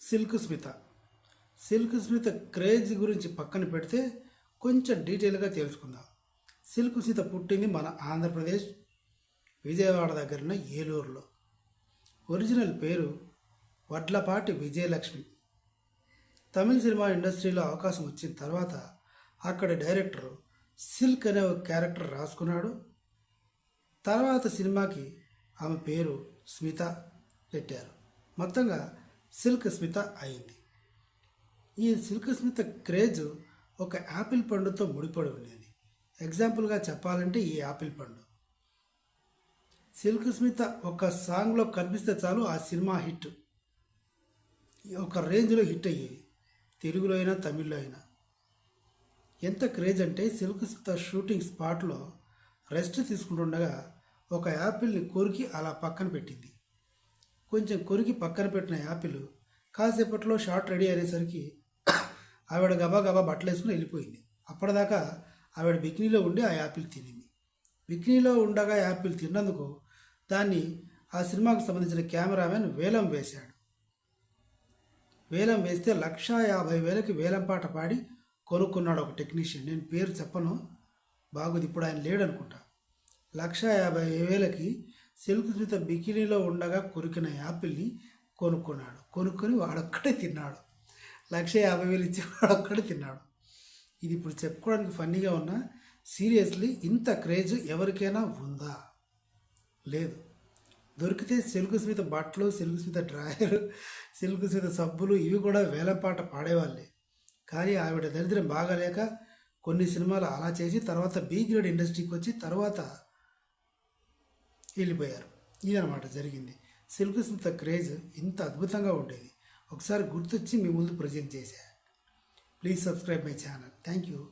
Silk Smitha. Silk Smitha craze గురించి పక్కన పెడితే కొంచెం డీటెయిల్గా తెలుసుకుందాం. సిల్క్ స్మిత పుట్టింది మన ఆంధ్రప్రదేశ్ విజయవాడ దగ్గరున్న ఏలూరులో. ఒరిజినల్ పేరు వడ్లపాటి విజయలక్ష్మి. తమిళ సినిమా ఇండస్ట్రీలో అవకాశం వచ్చిన తర్వాత అక్కడ డైరెక్టర్ సిల్క్ అనే ఒక క్యారెక్టర్ రాసుకున్నాడు. తర్వాత సినిమాకి ఆమె పేరు స్మిత పెట్టారు. మొత్తంగా సిల్క్ స్మిత అయింది. ఈ సిల్క్ స్మిత క్రేజ్ ఒక యాపిల్ పండుతో ముడిపడి ఉండేది. ఎగ్జాంపుల్గా చెప్పాలంటే ఈ యాపిల్ పండు. సిల్క్ స్మిత ఒక సాంగ్లో కనిపిస్తే చాలు ఆ సినిమా హిట్. ఒక రేంజ్లో హిట్ అయ్యేది. తెలుగులో అయినా తమిళ్ళో అయినా. ఎంత క్రేజ్ అంటే సిల్క్ స్మిత షూటింగ్ స్పాట్లో రెస్ట్ తీసుకుంటుండగా ఒక యాపిల్ని కొరికి అలా పక్కన పెట్టింది. కొంచెం కొరికి పక్కన పెట్టిన యాపిల్ కాసేపట్లో షార్ట్ రెడీ అయ్యేసరికి ఆవిడ గబా గబా బట్టలు వేసుకుని వెళ్ళిపోయింది. అప్పటిదాకా ఆవిడ బికినీలో ఉండి ఆ యాపిల్ తినింది. బిక్నీలో ఉండగా యాపిల్ తిన్నందుకు దాన్ని ఆ సినిమాకు సంబంధించిన కెమెరామెన్ వేలం వేశాడు. వేలం వేస్తే లక్షా యాభై వేలకి వేలం పాట పాడి కొనుక్కున్నాడు ఒక టెక్నీషియన్. నేను పేరు చెప్పను బాగుంది ఇప్పుడు ఆయన లేడు అనుకుంటా లక్ష యాభై వేలకి సిల్క్ స్మిత బికినీలో ఉండగా కొరికిన యాపిల్ని కొనుక్కున్నాడు. కొనుక్కొని వాడొక్కడే తిన్నాడు. లక్ష యాభై వేలు ఇచ్చి వాడొక్కడే తిన్నాడు. ఇది ఇప్పుడు చెప్పుకోవడానికి ఫన్నీగా ఉన్నా సీరియస్లీ ఇంత క్రేజ్ ఎవరికైనా ఉందా? లేదు. దొరికితే సిల్క్ స్మిత బట్టలు సిల్క్ స్మిత డ్రాయర్ సిల్క్ స్మిత సబ్బులు ఇవి కూడా వేలంపాట పాడేవాళ్ళే. కానీ ఆవిడ దరిద్రం బాగాలేక కొన్ని సినిమాలు అలా చేసి తర్వాత బీ గ్రేడ్ ఇండస్ట్రీకి వచ్చి తర్వాత వెళ్ళిపోయారు. ఇదనమాట జరిగింది. సిల్క్ స్మిత క్రేజ్ ఇంత అద్భుతంగా ఉండేది. ఒకసారి గుర్తొచ్చి మీ ముందు ప్రజెంట్ చేశా. Please subscribe my channel. Thank you